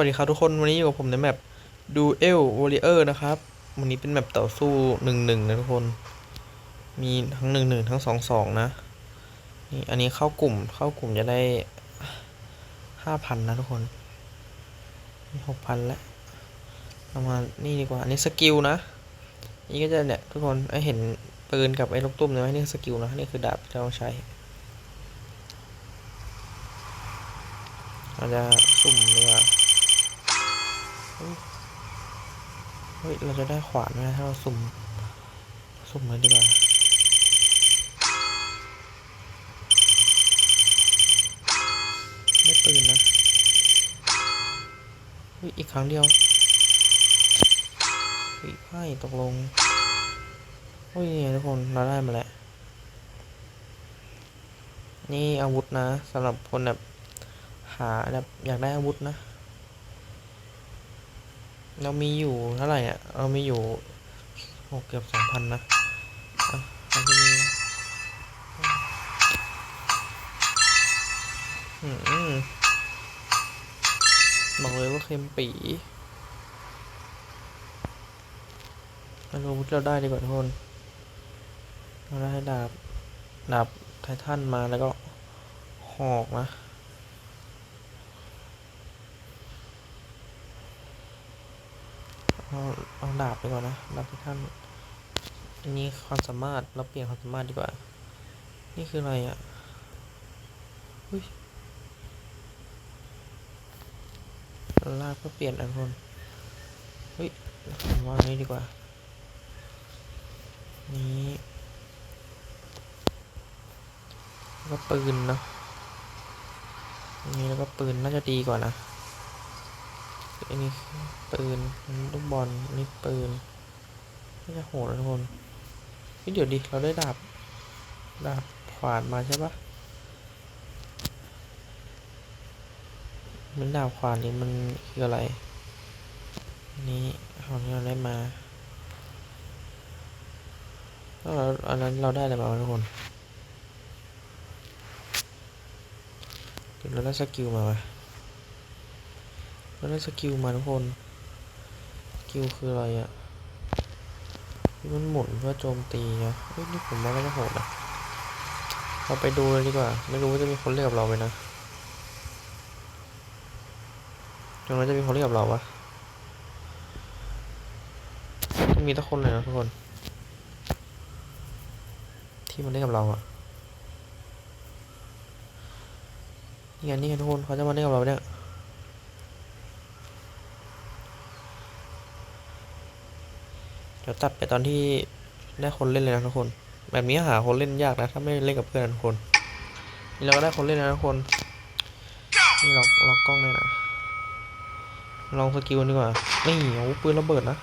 วัสดีครับทุกคนวันนี้อยู่กับผมในแมป Duel Warrior นะครับ วันนี้เป็นแมปต่อสู้หนึ่งหนึ่งนะทุกคน มีทั้งหนึ่งหนึ่งทั้งสองสองนะนี่อันนี้เข้ากลุ่มเข้ากลุ่มจะได้ห้าพันนะทุกคนนี่หกพันแล้วเรามานี่ดีกว่าอันนี้สกิลนะนี่ก็จะเนี่ยทุกคนไอเห็นปืนกับไอ้ลูกตุ้มเนี่ยไหมนี่สกิลนะนี่คือดาบที่เราใช้เราจะสุ่มดีกว่า เฮ้ย เราจะได้ขวานไหมถ้าเราสุ่ม สุ่มเลยดีกว่าได้ปืนนะเฮ้ยอีกครั้งเดียวเฮ้ยไพ่ตกลงเฮ้ยทุกคน เราได้มาแล้วนี่อาวุธนะสำหรับคนแบบหาแบบอยากได้อาวุธนะ เรามีอยู่เท่าไหร่อะเรามีอยู่หกเกือบสองพันนะอะเราจะมีอืมบอกเลยว่าเค็มปีมาดูอาวุธเราได้ดีกว่าทุกคนเราได้ดาบ ดาบไททันมาแล้วก็หอกนะ เอาเอาดาบไปก่อนนะดาบที่ท่านอันนี้ความสามารถเราเปลี่ยนความสามารถดีกว่า นี่คืออะไรอะ่ะอุ้ยลากก็เปลี่ยนอันคนเฮ้ยผมว่านี้ดีกว่า นี้แล้วก็ปืนเนาะนนี้แล้วก็ปืนน่าจะดีกว่านะ อันนี้ปืนลูกบอลอันนี้ปืนไม่จะโหดนะทุกคนเฮ้ยเดี๋ยวดิเราได้ดาบดาบขวานมาใช่ปะมันดาบขวานนี่มันคืออะไรนนี้ของที่เราได้มาแล้วเราอันนั้นเราได้อะไรมาทุกคนเดี๋ยวเราได้สกิลมาวะ แล้วได้สกิลมาทุกคนสกิลคืออะไรอะ่ะที่มันหมุนเพื่อโจมตีนะเฮ้ยนี่ผมว่าน่าจะโหดนะเราไปดูเลยดีกว่า ไม่รู้ว่าจะมีคนเรียกกับเราไหมนะตรงนั้นจะมีคนเรียกกับเราปะต้องมีทุกคนเลยนะทุกคน ที่มันเรียกกับเราอะนี่ไงนี่ไงทุกคนเขาจะมาเรียกกับเราเนี่ย ดี๋ยวตัดไปตอนที่ได้คนเล่นเลยนะทุกคน แบบนี้หาคนเล่นยากนะถ้าไม่เล่นกับเพื่อนทุกคน นี่เราก็ได้คนเล่นนะทุกคน นี่ล็อกล็อกกล้องเลยนะ ลองสกิลดีกว่า นี่โอ้ปืนระเบิดนะ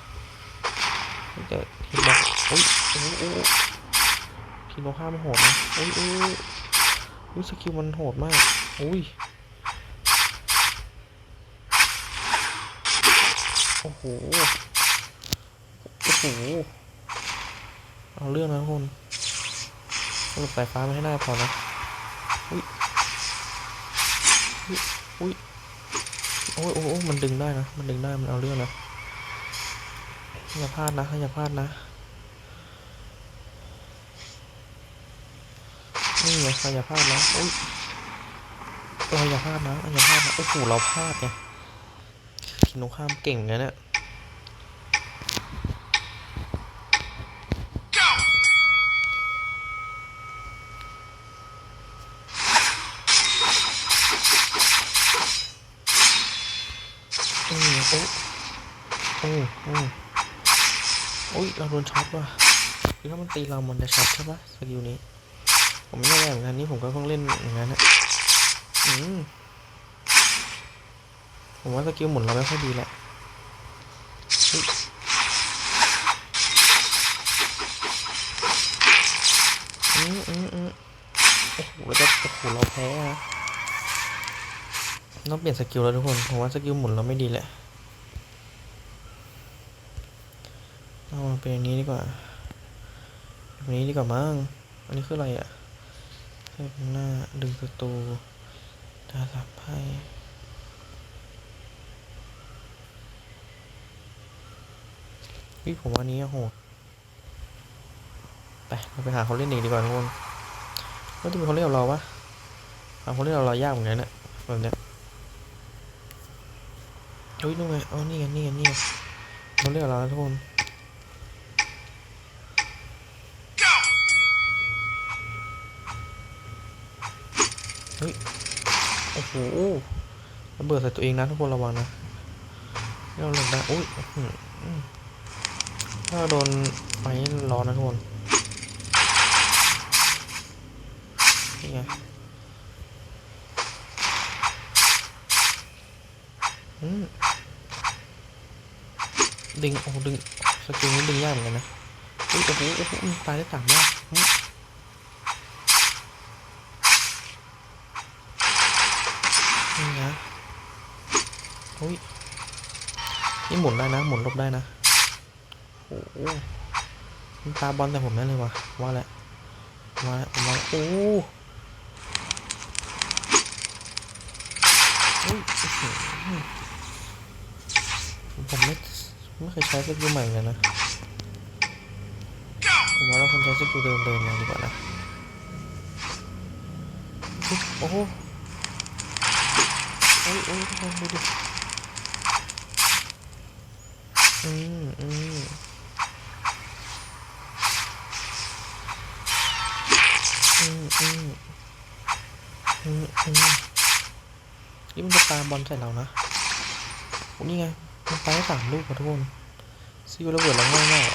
เดี๋ยวทีมล็อกโอ้ยโอ้โอ้ทีมล็อกข้ามันโหดนะโอ้ยโอ้ยอุ้ยสกิลมันโหดมากโอ้ยโอ้โห หเอาเรื่องนะทุกคนสรุปสายฟ้าไม่ให้หน้าพอนะ อุ้ย อุ้ยอุ้ยโอ้ยโอ้โอ้มันดึงได้นะ มันดึงได้ มันเอาเรื่องนะ อย่าพลาดนะ อย่าพลาดนะ นี่ไงอย่าพลาดนะ อุ้ยเราอย่าพลาดนะ อย่าพลาดนะ โอ้โห เราพลาดไงทีมตรงข้ามเก่งนะเนี่ย โอ้โอ้โอ้โอ้ยเราโดนช็อตว่ะคือถ้ามันตีเรา มันจะช็อตใช่ปะสกิลนี้ ผมไม่แน่ใจเหมือนกันนี่ผมก็เพิ่งเล่นอย่างนั้นนะอืมผมว่าสกิลหมุนเราไม่ค่อยดีแหละอืมอืมอืมโอ้โหเราจะโอ้โหเราแพ้อะต้องเปลี่ยนสกิลแล้วทุกคน ผมว่าสกิลหมุนเราไม่ดีแหละ มันเป็นอันนี้ดีกว่าอันนี้ดีกว่ามั้ง อันนี้คืออะไรอะเซฟหน้าดึงประตูตาสับไพ่พี่ผมว่านี้โหดไปเราไปหาเขาเล่นอีกดีกว่าทุกคนแล้วที่เขาเล่นกับเราปะหาเขาเล่นกับเรายากเหมือนกันเนี่ยแบบเนี้ยเฮ้ยนู่นไงอ๋อนี่ไงนี่ไงนี่ไงเขาเล่นกับเราทุกคน หระเบิดใส่ตัวเองนะทุกคนระวังนะเอาหล่นได้อุ้ยถ้าโดนไฟร้อนนะทุกคนนี่ไงดึงโอ้ดึงสกิลนี้ดึงยากเหมือนกันนะอุ้ยโอ้โหโอ้โหตายได้ต่ำมากอืมนี่นะ อุ้ยนี่หมุนได้นะ หมุนลบได้นะโอ้โหตาบอลแต่ผมแน่เลยวะว่าแหละว่าแล้วว่าโอ้ยผมไม่ไม่เคยใช้สกิลใหม่เลยนะผมว่าเราควรใช้สกิลเดิมๆมาดีกว่านะโอ้โหโอ้ยโอ้ยทุกคนดูดิ อืมอืมอืมอืมอืมอืมนี่มันจะปาบอลใส่เรานะโอ้นี่ไง มันไปได้สามลูกอะทุกคนซิวระเบิดเราง่ายมาก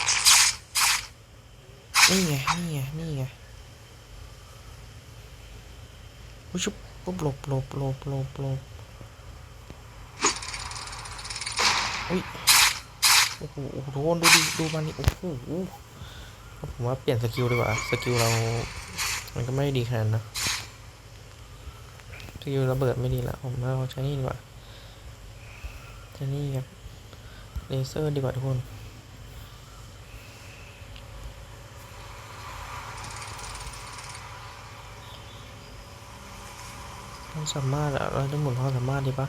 นี่ไง นี่ไง นี่ไงอุ้ยชุบปุ๊บหลบหลบหลบหลบหลบอุ้ย โอ้โหทุกคนดูดิดูมันนี่โอ้โหผมว่าเปลี่ยนสกิลดีกว่าสกิลเรา มันก็ไม่ดีขนาดนะสกิลระเบิดไม่ดีละผมว่าเราใช้นี่ดีกว่าใช้นี่ครับเลเซอร์ดีกว่าทุกคนความสามารถอะเราจะหมุนความสามารถดีปะ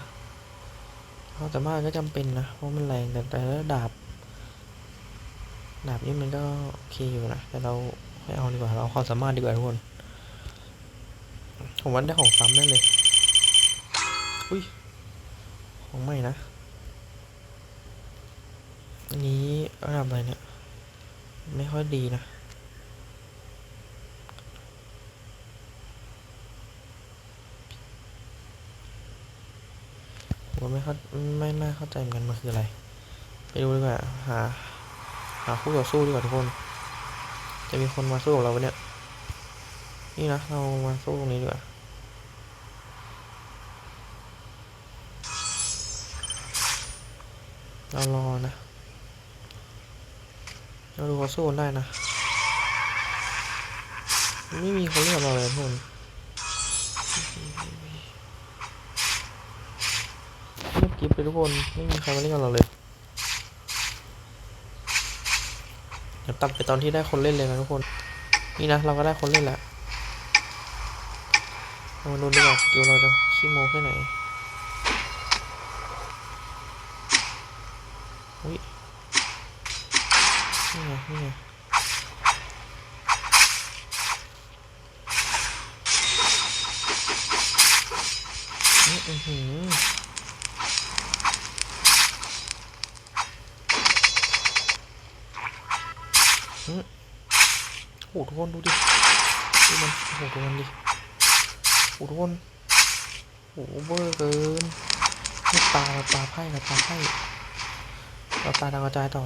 ความสามารถก็จำเป็นนะเพราะมันแรงแต่แต่ถ้าดาบ ดาบนี่มันก็โอเคอยู่นะ แต่เราไม่เอาดีกว่า เราเอาความสามารถดีกว่าทุกคน ผมว่าได้ของซ้ำได้เลย อุ้ย ของใหม่นะ อันนี้ระดับอะไรเนี่ย ไม่ค่อยดีนะผมไม่เข้าไม่ไม่เข้าใจเหมือนกันมันคืออะไร ไปดูดีกว่า หาาคู่ต่อสู้ดีกว่าทุกคน จะมีคนมาสู้กับเราเนี่ย นี่นะ เรามาสู้ตรงนี้ดีกว่าเรารอนะ เราดูเขาสู้กันได้นะ ไม่มีคนเรียกเราเลยทุกคนเงียบกริบเลยทุกคน ไม่มีใครมาเล่นกับเราเลย ดี๋ยวตัดไปตอนที่ได้คนเล่นเลยนะทุกคน นี่นะเราก็ได้คนเล่นแล้วเรามาดูดีกว่าสกิลเราจะขี้โม้แค่ไหนอุ้ยนี่ไงนี่ไงอื้อหืออื้อ โอ้โหทุกคนดูดิดูมันโอ้โหดูมันดิโอ้โหทุกคนโอ้โหเวอร์เกินนี่ปลาเราปลาไพ่เราปลาไพ่เราปลาดาวกระจายต่อ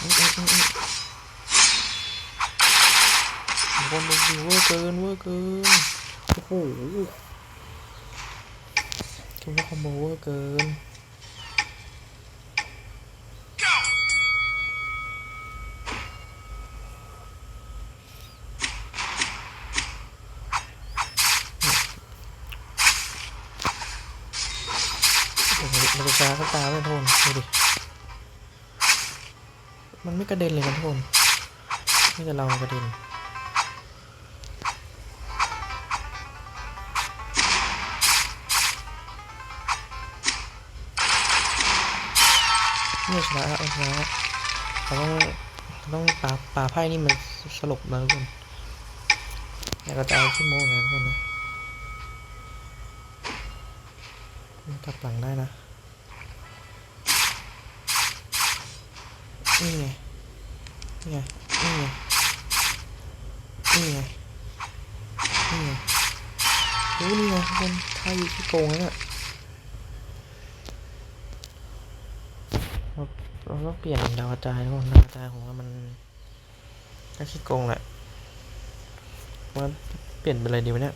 อื้ออื้ออื้ออื้อทุกคนดูดิเวอร์เกินเวอร์เกินโอ้โหคิดว่าคอมโบเวอร์เกิน มันจะช้าสักตาเลยทุกคนดูดิ มันไม่กระเด็นเลยนะทุกคนไม่แต่เรากระเด็นนี่ชนะแล้วชนะแล้วเราต้องเราต้องป่าป่าไพ่นี่มันสลบมาทุกคนอยากกระจายขึ้นโมงนะทุกคนนะกลับหลังได้นะ นี่ไงนี่ไงนี่ไงนี่ไงนี่ไงโอ้นี่ไงทุกคนไพ่ที่โกงแล้วเนี่ยเราต้องเปลี่ยนดาวกระจายทุกคนดาวกระจายของเรามันก็ขี้โกงแหละว่าเปลี่ยนเป็นอะไรดีวะเนี่ย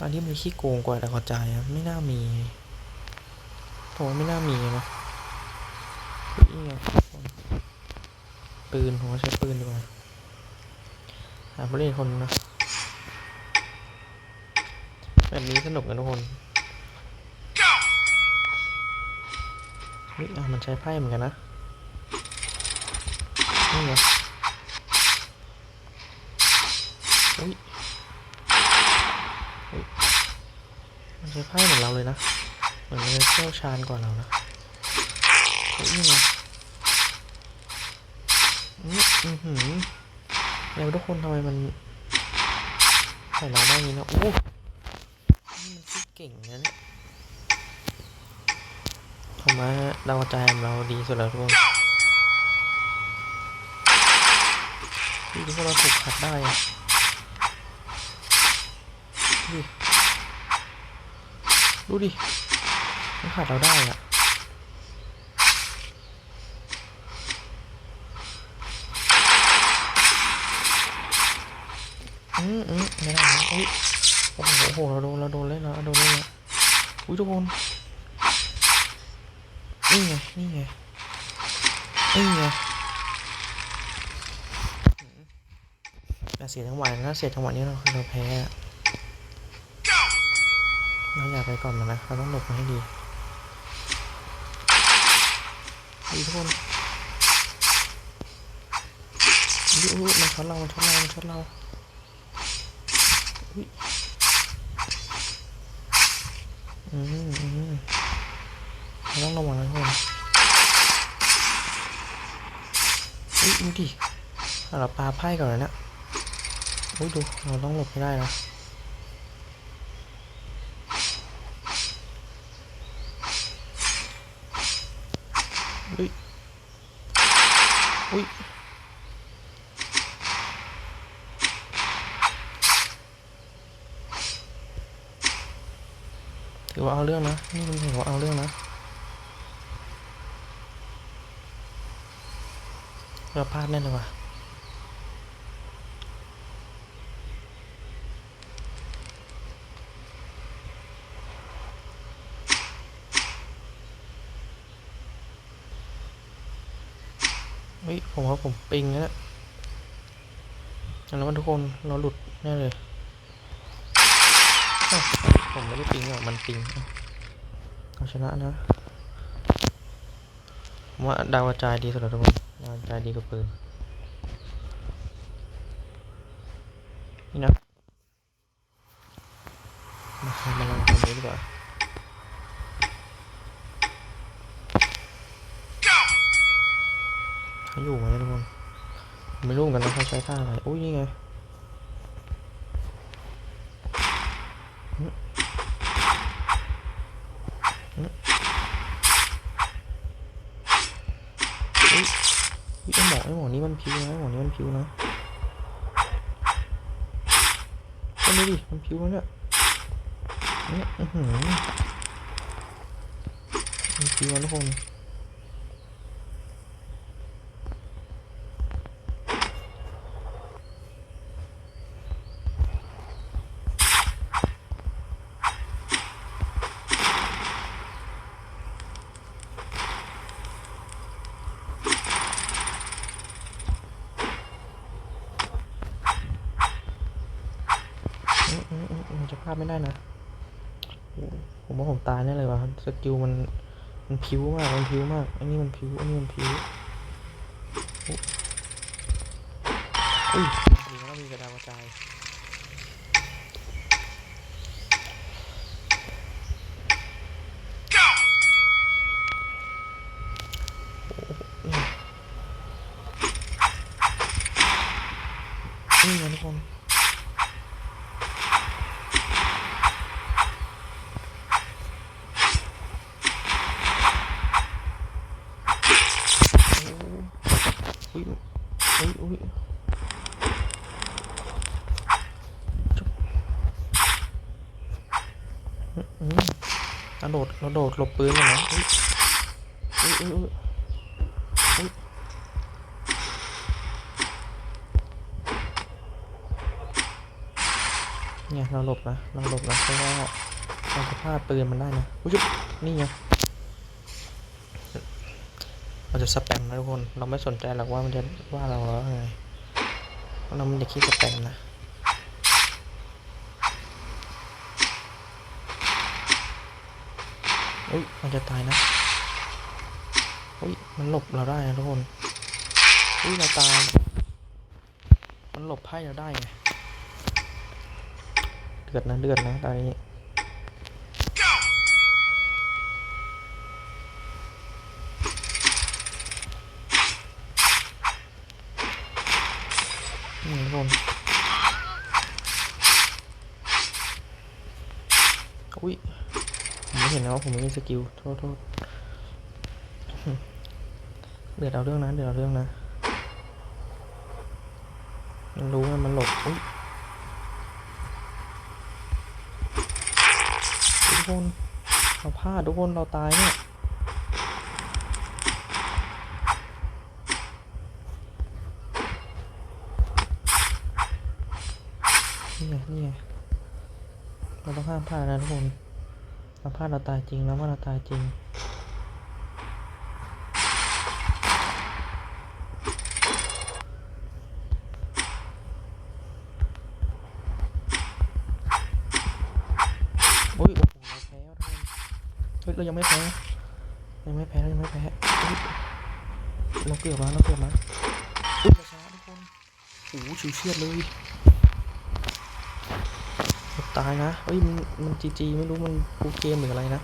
อันที่มันขี้โกงกว่าดาวกระจายอะไม่น่ามีผมว่าไม่น่ามีนะ นี่ไงปืนผมใช้ปืนดีกว่าหาผู้เล่นคนนะแบบนี้สนุกกันทุกคนเฮ้ยอะมันใช้ไพ่เหมือนกันนะนี่ไงอุ้ยอุ๊ยมันใช้ไพ่เหมือนเราเลยนะ เหมือนมันจะเชี่ยวชาญกว่าเรานะเฮ้ยนี่ไง อือหือแล้วทุกคนทำไมมันใส่เราได้ย่างนี้นะโอ้นี่มันคิดเก่งนะเนี่ยผมว่าดาวกระจเราดีสุดแล้วทุกคนดูที่พวกเราถูกขัดได้อะดูดิดูดิมันขัดเราได้อะ อืมอืมไม่ได้นะอุ้ยโอ้โหเราโดนเราโดนเล่นแล้วเราโดนเล่นแล้วอุ้ยทุกคนนี่ไงนี่ไงนี่ไงเสียจังหวะนะเสียจังหวะนี้เราเราแพ้เราอย่าไปก่อนมันนะเราต้องหลบมันให้ดีดีทุกคนอุ๊ยอุ๊ยมันช็อตเรามันช็อตเรามันช็อตเรา อืมอืมต้องระวังนะทุกคนอุ้ยดูดิเอาเราปาไพ่ก่อนเลยนะอุ้ยดู เราต้องหลบให้ได้นะอุ้ยอุ้ย อว่าเอาเรื่องนะนี่มันถือว่าเอาเรื่องนะเราพลาดแน่เลยว่ะเฮ้ยผมว่าผมปิงแล้วนะแล้วมันทุกคนเราหลุดแน่เลย ผมไม่ได้ปิงอะมันปิงเอาชนะนะว่าดาวกระจายดีสุดแล้วทุกคนดาวกระจายดีกว่าปืนนี่นะมาทำมาลองทำนี้ดีกว่าเขาอยู่ไหมทุกคนมไม่รู้เหมือนกันนะเขาใช้ท่าอะไรอุ้ยนี่ไงอืมอืมอุ้ยอุ้ยไอห มอไอหมอนี่มันพิวนะหมอนี่มันพิวนะก็ดูดิมันพิวแล้วเนี่ยเนี่ยอื้อหือมันพิวนะทุกคน อืมอืมอืมมัน จะพลาดไม่ได้นะ ผมว่าผมตายแน่เลยว่ะสกิลมันมันพิ้วมาก มันพิ้วมาก อันนี้มันพิ้วอันนี้มันพิ้วโอ้อุ้ยดีแล้วมีกระดาวกระจาย เอุ้ยกระโดดกระโดดหลบปืนเลยนะเฮ้ยอุ้ยอุ้ยเนี่ยเราหลบนะเราหลบนะเพราะว่าเราจะพลาดปืนมันได้นะอุ้ยยุ๊บนี่ไง เราจะสแปมนะทุกคน เราไม่สนใจหรอกว่ามันจะว่าเราแล้วไงเพราะเราไม่ได้คิดสแปมนะอุ้ยมันจะตายนะอุ้ยมันหลบเราได้นะทุกคนอุ้ยเราตาย มันหลบไพ่เราได้ไงเดือดนะเดือดนะตอนนี้ นี่ทุกคนอุ้ยผมไม่เห็นนะว่าผมไม่มีสกิล โทษโทษเดือดเอาเรื่องนะเดือดเอาเรื่องนะ มันรู้ว่ามันหลบอุ้ยทุกคน เราพลาดทุกคนเราตายเนี่ย นี่ไงเราต้องห้ามพลาดนะทุกคนเราพลาดเราตายจริงแล้วว่าเราตายจริงโอ้ยโอ้โหเราแพ้แล้วทุกคนเฮ้ยเรายังไม่แพ้ยังไม่แพ้เรายังไม่แพ้เราเกือบมาเราเกือบมาอุ้ยเราชนะทุกคนโอ้โหชิวเฉียดเลยายนะ เฮ้ย มัน มันจีจีไม่รู้มันกูเกมหรืออะไรนะ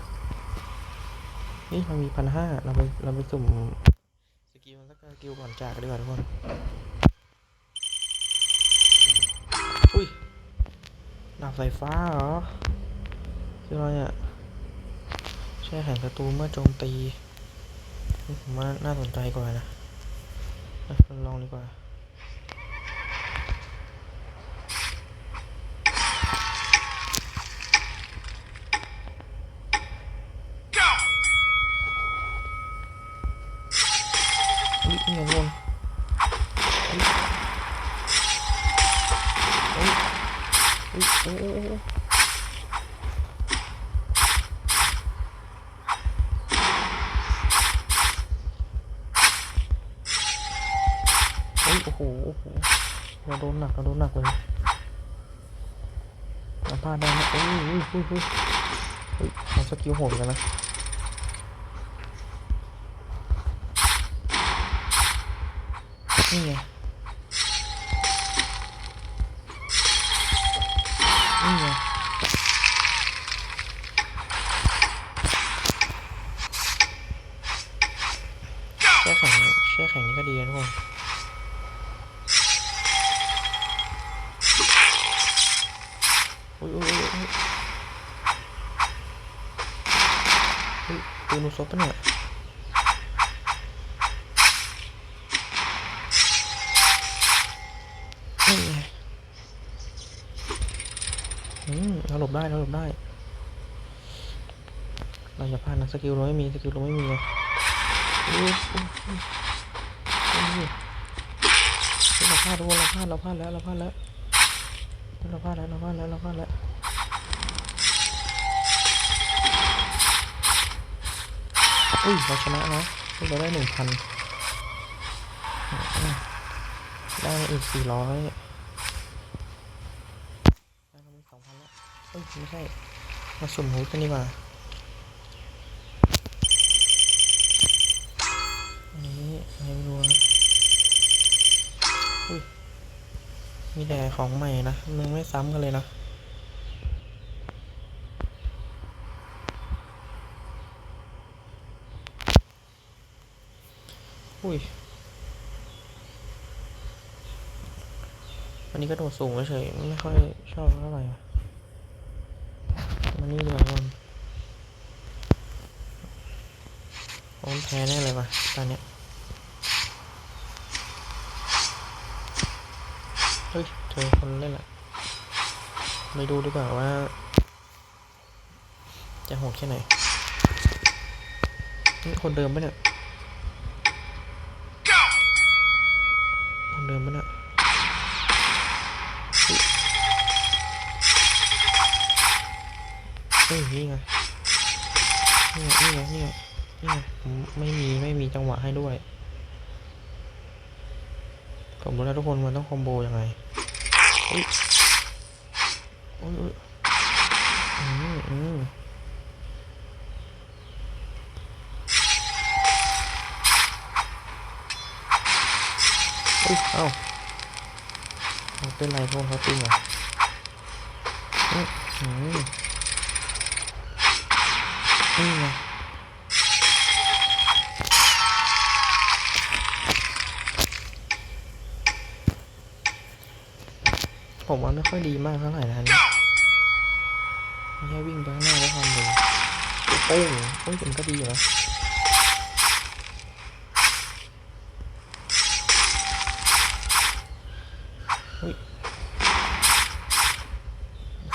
นี่เรามีพันห้าเราไป เราไปสุ่มสกิลมันสักสกิลก่อนจากดีกว่าทุกคน อุ้ยดาบไฟฟ้าเหรอ คืออะไรอะแช่แข็งศัตรูเมื่อโจมตี นี่ผมว่าน่าสนใจกว่านะลองดีกว่า อุ๊ยนี่ไงทุกคนอุ๊ยอุ๊ยอุ๊ย โอ้โหโอ้โหเราโดนหนักเราโดนหนักเลยเราพลาดได้ไหมโอ้ยเฮ้ยเฮ้ยเฮ้ยเฮ้ยเราสกิลโหดกันนะนี่ไง นี่ไงแช่แข็งแช่แข็งนี่ก็ดีนะทุกคน อุ้ยอุ้ยอุ้ยอุ้ยอุ้ยปืนลูกซบปะเนี่ยนี่ไงอืมเราหล บได้เราหลบได้ เราอย่าพลาดนะสกิลเราไม่มีสกิลเราไม่มีเลยเราพลาดทุกคนเราพลาดเราพลาดแล้วเราพลาดแล้วเราพลาดแล้วเราพลาดแล้วเราพลาดแล้วอุ้ยเราชนะนะเราได้หนึ่งพันได้อีกสี่ร้อยได้มาอีกสองพันแล้วเอ้ยไม่ใช่ มาสุ่มหูกันดีกว่าอันนี้ไรไม่รู้นะอุ้ยมีแต่ของใหม่นะ มึงไม่ซ้ำกันเลยนะอุ้ยอันนี้ก็โดดสูงเฉยไม่ค่อยชอบเท่าไหร่ นี้ดีกว่าคนโอนแพ้แน่เลยว่ะตอนเนี้ยเฮ้ยเจอคนเล่นละไปดูดีกว่าว่า จะโหดแค่ไหนนี่คนเดิมปะเนี่ย นี่ไงนี่ไงนี่ไงนี่ไงนี่ไงผมไม่มีไม่มีจังหวะให้ด้วยผมรู้แล้วทุกคนมันต้องคอมโบยังไงอุ้ยอุ้ยอุ้ยอืมอืมอุ้ยเอ้าเป็นไรพวกเขาจริงเหรออืมอืม นี่ไงผมว่าไม่ค่อยดีมากเท่าไหร่นะอันนี่ไม่วิ่งไปข้างหน้าแล้วทำเลยโอ้งโอ้ยมันก็ดีนะ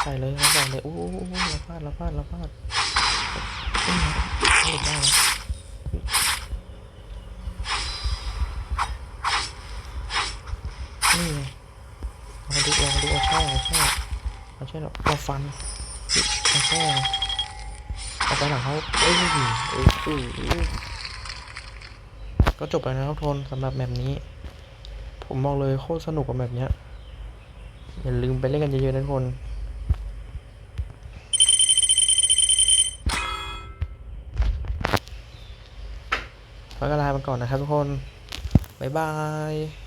ใส่เลยเขาบอกเลยโอ้โหเราพลาดเราพลาดเราพลาด เอ้ยหลุดได้นะนี่ไงเอาดูเอาดูเอาแช่เอาแช่เอาแช่เอาฟันเอาแช่เอาไปหลังเขาเอ้ยเอ้ยเอ้ยก็จบแล้วนะครับทุกคนสำหรับแบบนี้ ผมบอกเลยโคตรสนุกกับแบบเนี้ยอย่าลืมไปเล่นกันเยอะๆนะทุกคน แล้วก็ลาไปก่อนนะครับทุกคน บ๊ายบาย